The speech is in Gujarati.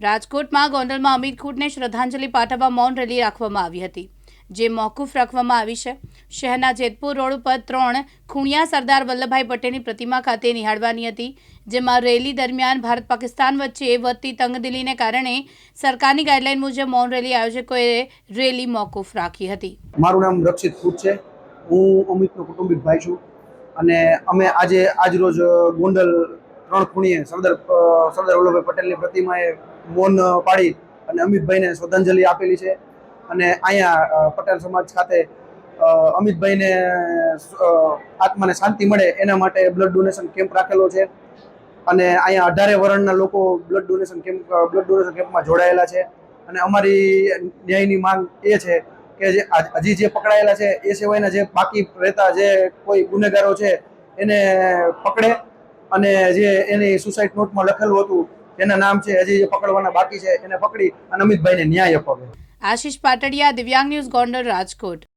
રાજકોટમાં ગોંડલમાં અમિત ખૂટને શ્રદ્ધાંજલિ પાઠવવા મૌન રેલી રાખવામાં આવી હતી, જે મોકૂફ રાખવામાં આવી છે. શહેરના જેતપુર રોડ ઉપર ત્રણ ખૂણિયા સરદાર વલ્લભભાઈ પટેલની પ્રતિમા ખાતે નિહાળવાની હતી, જેમાં રેલી દરમિયાન ભારત પાકિસ્તાન વચ્ચે વધતી તંગદિલીને કારણે સરકારની ગાઈડલાઈન મુજબ મૌન રેલી આયોજકોએ રેલી મોકૂફ રાખી હતી. મારું નામ રક્ષિત ફૂટ છે. હું અમિતનો કુટુંબિક ભાઈ છું. અને અમે આજે, આજરોજ ગોંડલ ત્રણ ખૂણીએ સરદાર સરદાર વલ્લભભાઈ પટેલની પ્રતિમાએ મૌન પાડી અને અમિતભાઈને શ્રદ્ધાંજલિ આપેલી છે. અને અહીંયા પટેલ સમાજ ખાતે અમિતભાઈને આત્માને શાંતિ મળે એના માટે બ્લડ ડોનેશન કેમ્પ રાખેલો છે. અને અહીંયા અઢારે વર્ણના લોકો blood donation camp blood donation કેમ્પમાં જોડાયેલા છે. અને અમારી ન્યાયની માંગ એ છે કે જે હજી જે પકડાયેલા છે, એ સિવાયના જે બાકી રહેતા જે કોઈ ગુનેગારો છે, એને પકડે અને જે એની સુસાઇડ નોટમાં લખેલું હતું એના નામ છે, હજી જે પકડવાના બાકી છે, એને પકડી અને અમિતભાઈને ન્યાય અપાવે આશિષ પાટડિયા, દિવ્યાંગ ન્યૂઝ, ગોંડલ, રાજકોટ.